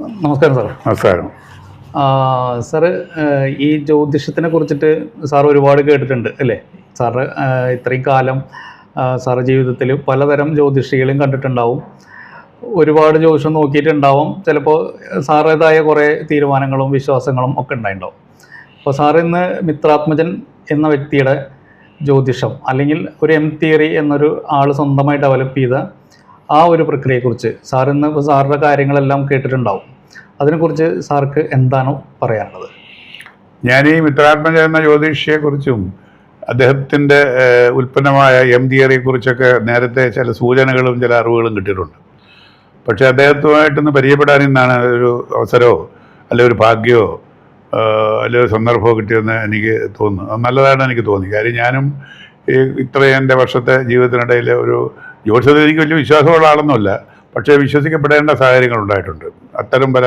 നമസ്കാരം സാർ നമസ്കാരം. സാറ് ഈ ജ്യോതിഷത്തിനെ കുറിച്ചിട്ട് സാർ ഒരുപാട് കേട്ടിട്ടുണ്ട് അല്ലേ? സാറ് ഇത്രയും കാലം സാറ് ജീവിതത്തിൽ പലതരം ജ്യോതിഷികളും കണ്ടിട്ടുണ്ടാവും. ഒരുപാട് ജ്യോതിഷം നോക്കിയിട്ടുണ്ടാവും. ചിലപ്പോൾ സാറേതായ കുറേ തീരുമാനങ്ങളും വിശ്വാസങ്ങളും ഒക്കെ ഉണ്ടായിട്ടുണ്ടാവും. അപ്പോൾ സാർ ഇന്ന് മിത്രാത്മജൻ എന്ന വ്യക്തിയുടെ ജ്യോതിഷം അല്ലെങ്കിൽ ഒരു എം തിയറി എന്നൊരു ആൾ സ്വന്തമായി ഡെവലപ്പ് ചെയ്ത ആ ഒരു പ്രക്രിയയെക്കുറിച്ച് സാർ ഇന്ന് ഇപ്പോൾ സാറിന്റെ കാര്യങ്ങളെല്ലാം കേട്ടിട്ടുണ്ടാവും. അതിനെക്കുറിച്ച് സാർക്ക് എന്താണോ പറയാനുള്ളത്? ഞാൻ ഈ മിത്രാത്മജ എന്ന ജ്യോതിഷിയെക്കുറിച്ചും അദ്ദേഹത്തിന്റെ ഉൽപ്പന്നമായ എം തിയറിയെക്കുറിച്ചൊക്കെ നേരത്തെ ചില സൂചനകളും ചില അറിവുകളും കിട്ടിയിട്ടുണ്ട്. പക്ഷേ അദ്ദേഹത്തുമായിട്ടൊന്ന് പരിചയപ്പെടാൻ ഇന്നാണ് ഒരു അവസരമോ അല്ലെ ഒരു ഭാഗ്യമോ അല്ലെ ഒരു സന്ദർഭമോ കിട്ടിയെന്ന് എനിക്ക് തോന്നുന്നു. നല്ലതാണ് എനിക്ക് തോന്നി. കാര്യം ഞാനും ഇത്രയും എന്റെ വർഷത്തെ ജീവിതത്തിനിടയിൽ ഒരു ജ്യോതിഷത്തിൽ എനിക്ക് വലിയ വിശ്വാസമുള്ള ആളൊന്നുമല്ല. പക്ഷേ വിശ്വസിക്കപ്പെടേണ്ട സാഹചര്യങ്ങൾ ഉണ്ടായിട്ടുണ്ട്. അത്തരം പല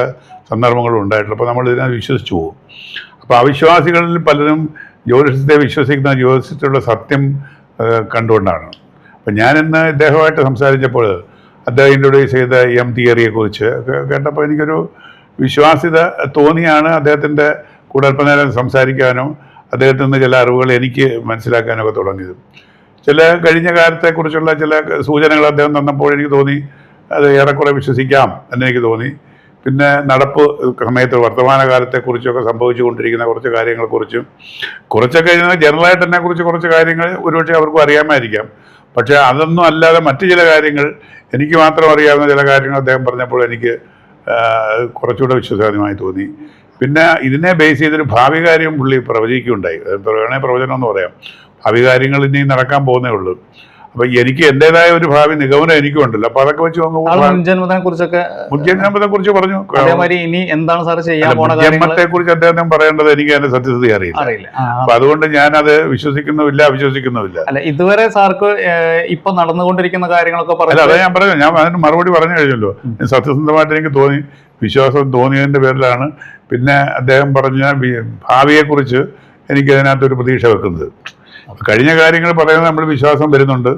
സന്ദർഭങ്ങളും ഉണ്ടായിട്ടുണ്ട്. അപ്പോൾ നമ്മൾ ഇതിനെ വിശ്വസിച്ചു പോകും. അപ്പോൾ അവിശ്വാസികളിൽ പലരും ജ്യോതിഷത്തെ വിശ്വസിക്കുന്ന ജ്യോതിഷത്തിലുള്ള സത്യം കണ്ടുകൊണ്ടാണ്. അപ്പം ഞാനിന്ന് ഇദ്ദേഹമായിട്ട് സംസാരിച്ചപ്പോൾ അദ്ദേഹം ഇൻട്രൊഡ്യൂസ് ചെയ്ത എം തിയറിയെക്കുറിച്ച് കേട്ടപ്പോൾ എനിക്കൊരു വിശ്വാസ്യത തോന്നിയാണ് അദ്ദേഹത്തിന്റെ കൂടെ അല്പനേരം സംസാരിക്കാനും അദ്ദേഹത്തിൽ നിന്ന് ചില അറിവുകൾ എനിക്ക് മനസ്സിലാക്കാനൊക്കെ തുടങ്ങിയത്. ചില കഴിഞ്ഞ കാലത്തെക്കുറിച്ചുള്ള ചില സൂചനകൾ അദ്ദേഹം തന്നപ്പോൾ എനിക്ക് തോന്നി അത് ഏറെക്കുറെ വിശ്വസിക്കാം എന്നെനിക്ക് തോന്നി. പിന്നെ നടപ്പ് സമയത്ത് വർത്തമാന കാലത്തെക്കുറിച്ചൊക്കെ സംഭവിച്ചുകൊണ്ടിരിക്കുന്ന കുറച്ച് കാര്യങ്ങളെക്കുറിച്ചും. കുറച്ചൊക്കെ ജനറലായിട്ട് എന്നെ കുറിച്ച് കാര്യങ്ങൾ ഒരുപക്ഷെ അവർക്കും അറിയാമായിരിക്കാം. പക്ഷേ അതൊന്നും അല്ലാതെ മറ്റു ചില കാര്യങ്ങൾ എനിക്ക് മാത്രം അറിയാവുന്ന ചില കാര്യങ്ങൾ അദ്ദേഹം പറഞ്ഞപ്പോൾ എനിക്ക് കുറച്ചുകൂടെ വിശ്വസനീയമായി തോന്നി. പിന്നെ ഇതിനെ ബേസ് ചെയ്തൊരു ഭാവി കാര്യം പുള്ളി പ്രവചിക്കുകയുണ്ടായി. വേണേൽ പ്രവചനം എന്ന് പറയാം. ഭാവി കാര്യങ്ങൾ ഇനി നടക്കാൻ പോകുന്നേ ഉള്ളൂ. അപ്പൊ എനിക്ക് എന്റേതായ ഒരു ഭാവി നിഗമനം എനിക്കും ഉണ്ടല്ലോ. അപ്പോൾ അതൊക്കെ വെച്ച് മുൻജന്മത്തിനെ കുറിച്ചൊക്കെ മുജ്ജന്മത്തെ കുറിച്ച് പറഞ്ഞു. അതേമാതിരി ഇനി എന്താണ് സാർ ചെയ്യാൻ കാര്യങ്ങൾ കുറിച്ച് അദ്ദേഹം പറയേണ്ടത് എനിക്ക് അതിന്റെ സത്യസ്ഥിതി അറിയില്ല. അപ്പൊ അതുകൊണ്ട് ഞാനത് വിശ്വസിക്കുന്നുമില്ല അവിശ്വസിക്കുന്നുമില്ല. അല്ല ഇതുവരെ സാർക്ക് ഇപ്പൊ നടന്നുകൊണ്ടിരിക്കുന്ന കാര്യങ്ങളൊക്കെ പറഞ്ഞു അതെ ഞാൻ പറഞ്ഞു ഞാൻ അതിന് മറുപടി പറഞ്ഞു കഴിഞ്ഞല്ലോ. സത്യസന്ധമായിട്ട് എനിക്ക് തോന്നി വിശ്വാസം തോന്നിയതിന്റെ പേരിലാണ്. പിന്നെ അദ്ദേഹം പറഞ്ഞ ഭാവിയെ ഭാവിയെക്കുറിച്ച് എനിക്ക് അതിനകത്തൊരു പ്രതീക്ഷ വെക്കുന്നത്. കഴിഞ്ഞ കാര്യങ്ങൾ പറയുന്നത് നമ്മൾ വിശ്വാസം വരുന്നുണ്ട്.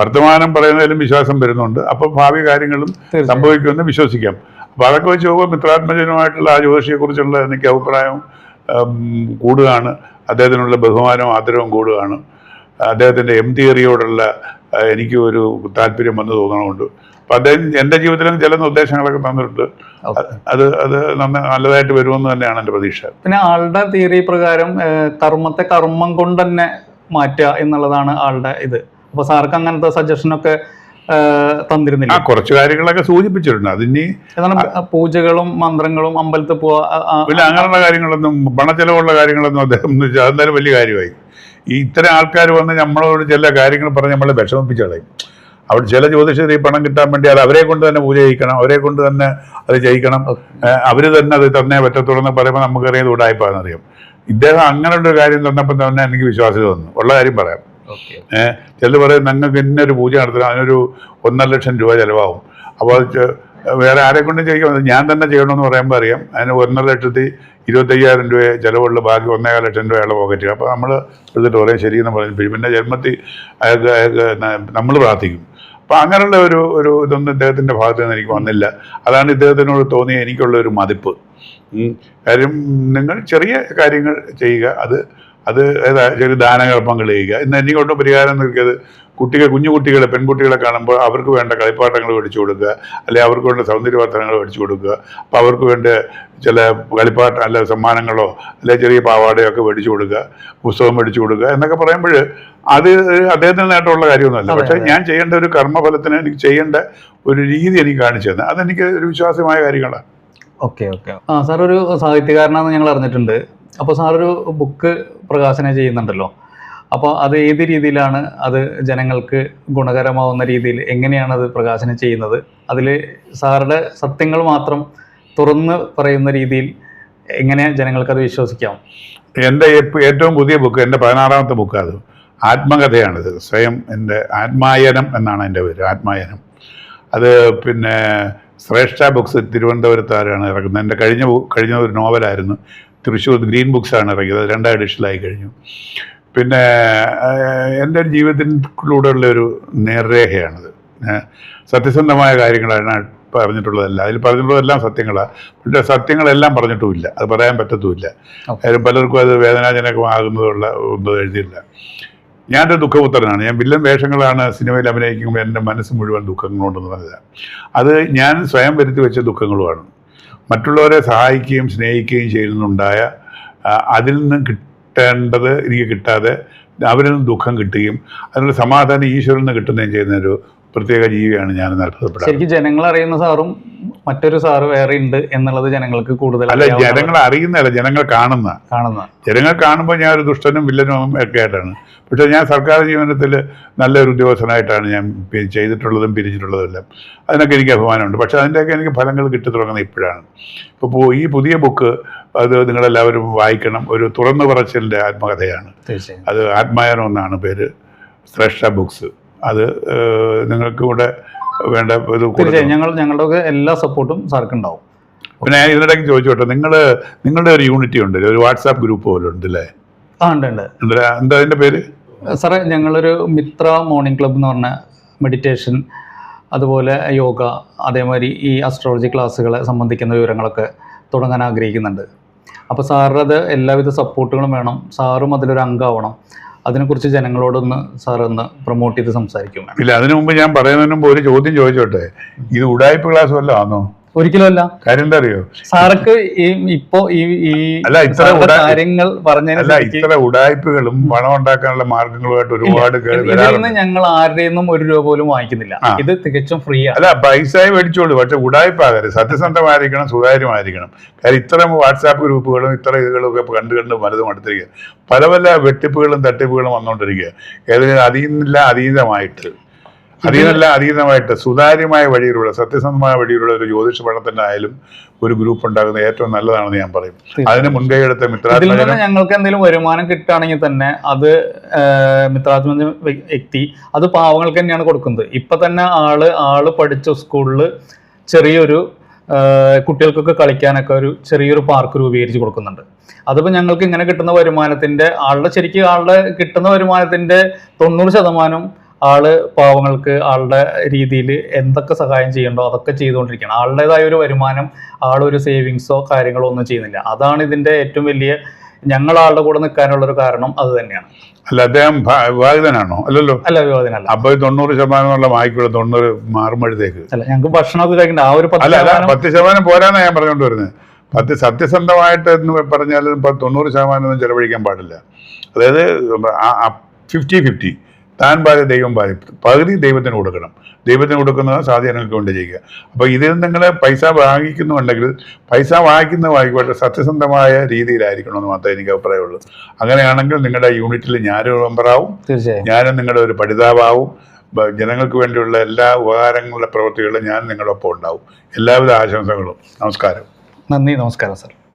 വർത്തമാനം പറയുന്നതിലും വിശ്വാസം വരുന്നുണ്ട്. അപ്പോൾ ഭാവി കാര്യങ്ങളും സംഭവിക്കുമെന്ന് വിശ്വസിക്കാം. അപ്പോൾ അതൊക്കെ വെച്ച് നോക്കുമ്പോൾ മിത്രാത്മജനുമായിട്ടുള്ള ആ ജ്യോതിഷിയെക്കുറിച്ചുള്ള എനിക്ക് അഭിപ്രായം കൂടുകയാണ്. അദ്ദേഹത്തിനുള്ള ബഹുമാനവും ആദരവും കൂടുകയാണ്. അദ്ദേഹത്തിന്റെ എം തിയറിയോടുള്ള എനിക്ക് ഒരു താല്പര്യം വന്നു തോന്നണമുണ്ട്. അപ്പം അദ്ദേഹം എന്റെ ജീവിതത്തിലും ചില നിർദ്ദേശങ്ങളൊക്കെ തന്നിട്ടുണ്ട്. അത് അത് നല്ലതായിട്ട് വരുമെന്ന് തന്നെയാണ് എന്റെ പ്രതീക്ഷ. പിന്നെ ആളുടെ തിയറി പ്രകാരം കർമ്മത്തെ കർമ്മം കൊണ്ട് തന്നെ മാറ്റുക എന്നുള്ളതാണ് ആളുടെ ഇത്. അപ്പൊ സാർക്ക് അങ്ങനത്തെ സജഷൻ ഒക്കെ തന്നിരുന്നില്ല? കുറച്ച് കാര്യങ്ങളൊക്കെ സൂചിപ്പിച്ചിട്ടുണ്ട്. അതിനി പൂജകളും മന്ത്രങ്ങളും അമ്പലത്തിൽ പോവാ ആ, ആ, പിന്നെ അങ്ങനെയുള്ള കാര്യങ്ങളൊന്നും പണച്ചെലവുള്ള കാര്യങ്ങളൊന്നും അദ്ദേഹം അതെന്തായാലും വലിയ കാര്യമായി. ഈ ഇത്തരം ആൾക്കാർ വന്ന് നമ്മളോട് ചില കാര്യങ്ങൾ പറഞ്ഞ് നമ്മളെ വിഷമിപ്പിച്ചു കളയും. അവിടെ ചില ജ്യോതിഷത്തിൽ ഈ പണം കിട്ടാൻ വേണ്ടി അത് അവരെ കൊണ്ട് തന്നെ പൂജ ചെയ്യിക്കണം അവരെ കൊണ്ട് തന്നെ അത് ചെയ്യിക്കണം. അവർ തന്നെ അത് തന്നേ പറ്റത്തുള്ളൂ എന്ന് പറയുമ്പോൾ നമുക്കറിയാം ഉടായ്പാന്നറിയാം ഇദ്ദേഹം അങ്ങനെ ഒരു കാര്യം തന്നപ്പോൾ തന്നെ എനിക്ക് വിശ്വാസം വന്നു ഉള്ള കാര്യം പറയാം. ഏഹ് ചിലർ പറയും നിങ്ങൾക്ക് ഇന്നൊരു പൂജ നടത്തണം അതിനൊരു ഒന്നര ലക്ഷം രൂപ ചിലവാകും. അപ്പോൾ വേറെ ആരെ കൊണ്ടും ചെയ്യിക്കാൻ ഞാൻ തന്നെ ചെയ്യണമെന്ന് പറയുമ്പോൾ അറിയാം. അതിന് ഒന്നര ലക്ഷത്തി ഇരുപത്തയ്യായിരം രൂപ ചിലവുള്ള ബാക്കി ഒന്നേകാൽ ലക്ഷം രൂപ അയാളെ പോക്കറ്റ് അപ്പോൾ നമ്മൾ എടുത്തിട്ട് പറയും ശരിയെന്ന് പറഞ്ഞു. പിന്നെ- പിന്നെ ജന്മത്തിൽ അയാൾക്ക് അയാൾക്ക് നമ്മൾ പ്രാർത്ഥിക്കും. അപ്പോൾ അങ്ങനെയുള്ള ഒരു ഒരു ഇതൊന്നും ഇദ്ദേഹത്തിന്റെ ഭാഗത്ത് നിന്ന് എനിക്ക് വന്നില്ല. അതാണ് ഇദ്ദേഹത്തിനോട് തോന്നിയ എനിക്കുള്ള ഒരു മതിപ്പ്. കാര്യം നിങ്ങൾ ചെറിയ കാര്യങ്ങൾ ചെയ്യുക. അത് അത് ഏതാ ചെറിയ ദാനകർമ്മങ്ങൾ ചെയ്യുക. ഇന്ന് എന്നെ കൊണ്ട് പരിഹാരം നിൽക്കിയത് കുട്ടികൾ കുഞ്ഞു കുട്ടികളെ പെൺകുട്ടികളെ കാണുമ്പോൾ അവർക്ക് വേണ്ട കളിപ്പാട്ടങ്ങൾ മേടിച്ചു കൊടുക്കുക. അല്ലെങ്കിൽ അവർക്ക് വേണ്ട സൗന്ദര്യവർദ്ധനങ്ങൾ മേടിച്ചു കൊടുക്കുക. അപ്പോൾ അവർക്ക് വേണ്ട ചില കളിപ്പാട്ട അല്ല സമ്മാനങ്ങളോ അല്ലെങ്കിൽ ചെറിയ പാവാടയോ ഒക്കെ മേടിച്ചു കൊടുക്കുക. പുസ്തകം മേടിച്ചു കൊടുക്കുക എന്നൊക്കെ പറയുമ്പോൾ അത് അദ്ദേഹത്തിന് നേട്ടമുള്ള കാര്യമൊന്നുമല്ല. പക്ഷെ പക്ഷേ ഞാൻ ചെയ്യേണ്ട ഒരു കർമ്മഫലത്തിന് എനിക്ക് ചെയ്യേണ്ട ഒരു രീതി എനിക്ക് കാണിച്ചു തന്നെ. അതെനിക്ക് ഒരു വിശ്വാസമായ കാര്യങ്ങളാണ്. Okay okay. ആ സാർ ഒരു സാഹിത്യകാരനാണെന്ന് ഞങ്ങൾ അറിഞ്ഞിട്ടുണ്ട്. അപ്പോൾ സാർ ഒരു ബുക്ക് പ്രകാശനം ചെയ്യുന്നുണ്ടല്ലോ. അപ്പോൾ അത് ഏത് രീതിയിലാണ് അത് ജനങ്ങൾക്ക് ഗുണകരമാവുന്ന രീതിയിൽ എങ്ങനെയാണ് അത് പ്രകാശനം ചെയ്യുന്നത്? അതിൽ സാറുടെ സത്യങ്ങൾ മാത്രം തുറന്ന് പറയുന്ന രീതിയിൽ എങ്ങനെ ജനങ്ങൾക്ക് അത് വിശ്വസിക്കാം? എന്റെ ഏറ്റവും പുതിയ ബുക്ക് എന്റെ പതിനാറാമത്തെ ബുക്ക് അത്. ആത്മകഥയാണിത്. സ്വയം എന്റെ ആത്മായനം എന്നാണ് എന്റെ പേര് ആത്മായനം. അത് പിന്നെ ശ്രേഷ്ഠ ബുക്സ് തിരുവനന്തപുരത്ത് തിരുവനന്തപുരത്താരാണ് ഇറക്കുന്നത് എന്റെ കഴിഞ്ഞ കഴിഞ്ഞ ഒരു നോവലായിരുന്നു തൃശ്ശൂർ ഗ്രീൻ ബുക്സാണ് ഇറങ്ങിയത്. അത് രണ്ടാം എഡിഷനിലായി കഴിഞ്ഞു. പിന്നെ എന്റെ ജീവിതത്തിലൂടെയുള്ള ഒരു നേർരേഖയാണത് സത്യസന്ധമായ കാര്യങ്ങളാണ് പറഞ്ഞിട്ടുള്ളതല്ല. അതിൽ പറഞ്ഞിട്ടുള്ളതെല്ലാം സത്യങ്ങളാണ് പക്ഷേ സത്യങ്ങളെല്ലാം പറഞ്ഞിട്ടുമില്ല. അത് പറയാൻ പറ്റത്തുമില്ല. കാര്യം പലർക്കും അത് വേദനാജനകമാകുന്നതുള്ള ഒന്നും എഴുതിയില്ല ഞാനൊരു ദുഃഖപുത്രനാണ്. ഞാൻ വില്ലൻ വേഷങ്ങളാണ് സിനിമയിൽ അഭിനയിക്കുമ്പോൾ എന്റെ മനസ്സ് മുഴുവൻ ദുഃഖങ്ങളുണ്ടെന്ന് പറഞ്ഞത് അത് ഞാൻ സ്വയം വരുത്തി വെച്ച ദുഃഖങ്ങളുമാണ്. മറ്റുള്ളവരെ സഹായിക്കുകയും സ്നേഹിക്കുകയും ചെയ്യുന്നുണ്ടായ അതിൽ നിന്ന് കിട്ടേണ്ടത് എനിക്ക് കിട്ടാതെ അവരിൽ നിന്ന് ദുഃഖം കിട്ടുകയും അതിനുള്ള സമാധാനം ഈശ്വരൻ നിന്ന് കിട്ടുന്നതും ചെയ്യുന്ന ഒരു പ്രത്യേക ജീവിയാണ് ഞാൻ നടത്തപ്പെടുന്നത് ശരിക്കും ജനങ്ങൾ അറിയുന്ന സാറും മറ്റൊരു സാറ് വേറെ ഉണ്ട് എന്നുള്ളത് ജനങ്ങൾക്ക് കൂടുതൽ അല്ല ജനങ്ങൾ അറിയുന്നതല്ല ജനങ്ങൾ കാണുന്ന. കാണുന്ന. ജനങ്ങൾ കാണുമ്പോൾ ഞാൻ ഒരു ദുഷ്ടനും വില്ലനും ഒക്കെ ആയിട്ടാണ്. പക്ഷേ ഞാൻ സർക്കാർ ജീവനത്തിൽ നല്ലൊരു ഉദ്യോഗസ്ഥനായിട്ടാണ് ഞാൻ ചെയ്തിട്ടുള്ളതും പിരിച്ചിട്ടുള്ളതും എല്ലാം. അതിനൊക്കെ എനിക്ക് അഭിമാനമുണ്ട്. പക്ഷേ അതിന്റെയൊക്കെ എനിക്ക് ഫലങ്ങൾ കിട്ടി തുടങ്ങുന്നത് ഇപ്പോഴാണ്. ഇപ്പോൾ ഈ പുതിയ ബുക്ക് അത് നിങ്ങളെല്ലാവരും വായിക്കണം. ഒരു തുറന്നു പറച്ചിലിന്റെ ആത്മകഥയാണ്. അത് ആത്മായനം എന്നാണ് പേര്. ശ്രേഷ്ഠ ബുക്സ്. അത് നിങ്ങൾക്കിവിടെ നിങ്ങൾക്ക് വേണ്ട ഇത് തീർച്ചയായും ഞങ്ങൾ ഞങ്ങളുടെ എല്ലാ സപ്പോർട്ടും സാർക്ക് ഉണ്ടാവും. പിന്നെ ഞാൻ ഇതിനിടയ്ക്ക് ചോദിച്ചോട്ടെ നിങ്ങൾ നിങ്ങളുടെ ഒരു യൂണിറ്റി ഉണ്ട് ഒരു വാട്സാപ്പ് ഗ്രൂപ്പ് പോലെ ഉണ്ട് അല്ലേ? ആ ഉണ്ട് ഉണ്ട്. എന്താ അതിന്റെ പേര്? സാറേ ഞങ്ങളൊരു മിത്ര മോർണിംഗ് ക്ലബ് എന്ന് പറഞ്ഞ മെഡിറ്റേഷൻ അതുപോലെ യോഗ അതേമാതിരി ഈ അസ്ട്രോളജി ക്ലാസ്സുകളെ സംബന്ധിക്കുന്ന വിവരങ്ങളൊക്കെ തുടങ്ങാൻ ആഗ്രഹിക്കുന്നുണ്ട്. അപ്പോൾ സാറിന്റെ അത് എല്ലാവിധ സപ്പോർട്ടുകളും വേണം. സാറും അതിലൊരു അംഗമാവണം. അതിനെക്കുറിച്ച് ജനങ്ങളോടൊന്ന് സാർ ഒന്ന് പ്രൊമോട്ട് ചെയ്ത് സംസാരിക്കും ഇല്ല അതിനു മുമ്പ് ഞാൻ പറയുന്നതിന് മുമ്പ് ഒരു ചോദ്യം ചോദിച്ചോട്ടെ? ഇത് ഉടായ്പ ക്ലാസ് വല്ലതും ആണോ ഒരിക്കലും കാര്യം എന്താ അറിയോ സാർക്ക് ഈ ഇപ്പോ ഈ ഈ അല്ല, ഇത്ര കാര്യങ്ങൾ പറഞ്ഞതിന് അല്ല ഇത്ര ഉടായ്പകളും പണം ഉണ്ടാക്കാനുള്ള മാർഗങ്ങളുമായിട്ട് ഒരുപാട് ഇതിൽ നിന്ന് ഞങ്ങൾ ആരുടെയും ഒരു രൂപ പോലും വാങ്ങിക്കുന്നില്ല. ഇത് തികച്ചും ഫ്രീ ആണ്. അല്ല പൈസ മേടിച്ചോളൂ പക്ഷെ ഉടായ്പാകരുത്. സത്യസന്ധമായിരിക്കണം സുതാര്യമായിരിക്കണം. കാര്യം ഇത്ര വാട്സാപ്പ് ഗ്രൂപ്പുകളും ഇത്ര ഇതുകളും ഒക്കെ കണ്ടു കണ്ട് പലതും അടുത്തിരിക്കുക പല പല വെട്ടിപ്പുകളും തട്ടിപ്പുകളും വന്നുകൊണ്ടിരിക്കുക ഏതെങ്കിലും അതീന്നില്ല അതീതമായിട്ട്. അതീതല്ല അതീതമായിട്ട് സുതാര്യമായ വഴിയിലൂടെ സത്യസന്ധമായ വഴിയിലൂടെ ഒരു ജ്യോതിഷ പഠനത്തിന്റെ ആയാലും ഒരു ഗ്രൂപ്പ് ഉണ്ടാകുന്നത് ഏറ്റവും നല്ലതാണെന്ന് ഞാൻ പറയും. അതിന് മുൻകൈ എടുത്ത മിത്രാത്മജനം ഞങ്ങൾക്ക് എന്തെങ്കിലും വരുമാനം കിട്ടുകയാണെങ്കിൽ തന്നെ അത് മിത്രാത്മജ വ്യക്തി അത് പാവങ്ങൾക്ക് തന്നെയാണ് കൊടുക്കുന്നത്. ഇപ്പൊ തന്നെ ആൾ ആൾ പഠിച്ച സ്കൂളിൽ ചെറിയൊരു കുട്ടികൾക്കൊക്കെ കളിക്കാനൊക്കെ ഒരു ചെറിയൊരു പാർക്ക് രൂപീകരിച്ച് കൊടുക്കുന്നുണ്ട്. അതിപ്പോൾ ഞങ്ങൾക്ക് ഇങ്ങനെ കിട്ടുന്ന വരുമാനത്തിന്റെ ആളുടെ ശരിക്കും ആളുടെ കിട്ടുന്ന വരുമാനത്തിന്റെ തൊണ്ണൂറ് ശതമാനം ആൾ പാവങ്ങൾക്ക് ആളുടെ രീതിയിൽ എന്തൊക്കെ സഹായം ചെയ്യണ്ടോ അതൊക്കെ ചെയ്തുകൊണ്ടിരിക്കുകയാണ്. ആളുടേതായ ഒരു വരുമാനം ആളൊരു സേവിങ്സോ കാര്യങ്ങളോ ഒന്നും ചെയ്യുന്നില്ല. അതാണ് ഇതിന്റെ ഏറ്റവും വലിയ ഞങ്ങൾ ആളുടെ കൂടെ നിൽക്കാനുള്ള ഒരു കാരണം അത് തന്നെയാണ്. അല്ല അദ്ദേഹം വിവാഹിതനാണോ? അല്ലല്ലോ. അല്ല വിവാഹിതനല്ല. അപ്പൊ തൊണ്ണൂറ് ശതമാനം ഉള്ള വായിക്കുള്ള തൊണ്ണൂറ് മാറുമ്പോഴത്തേക്ക്. അല്ല ഞങ്ങൾക്ക് ഭക്ഷണമൊക്കെ കഴിക്കണ്ട. ആ ഒരു പത്ത് അല്ല അല്ല ശതമാനം പത്ത് ശതമാനം പോരാന്നാ ഞാൻ പറഞ്ഞുകൊണ്ട് വരുന്നത് പത്ത് സത്യസന്ധമായിട്ട് എന്ന് പറഞ്ഞാൽ ഇപ്പൊ തൊണ്ണൂറ് ശതമാനം ഒന്നും ചെലവഴിക്കാൻ പാടില്ല. അതായത് ഫിഫ്റ്റി ഫിഫ്റ്റി താൻ പാതി ദൈവം പാതി പകുതി ദൈവത്തിന് കൊടുക്കണം. ദൈവത്തിന് കൊടുക്കുന്നത് സാധ്യതകൾക്ക് കൊണ്ട് ചെയ്യുക. അപ്പോൾ ഇതിൽ നിങ്ങൾ പൈസ വാങ്ങിക്കുന്നുണ്ടെങ്കിൽ പൈസ വാങ്ങിക്കുന്ന വാങ്ങിക്കോട്ടെ സത്യസന്ധമായ രീതിയിലായിരിക്കണമെന്ന് മാത്രമേ എനിക്ക് അഭിപ്രായമുള്ളൂ. അങ്ങനെയാണെങ്കിൽ നിങ്ങളുടെ യൂണിറ്റിൽ ഞാനൊരു മെമ്പറാവും. തീർച്ചയായും. ഞാനും നിങ്ങളുടെ ഒരു പഠിതാവാവും. ജനങ്ങൾക്ക് വേണ്ടിയുള്ള എല്ലാ ഉപകാരങ്ങളുടെ പ്രവൃത്തികളും ഞാൻ നിങ്ങളൊപ്പം ഉണ്ടാവും. എല്ലാവിധ ആശംസകളും. നമസ്കാരം. നന്ദി നമസ്കാരം സാർ.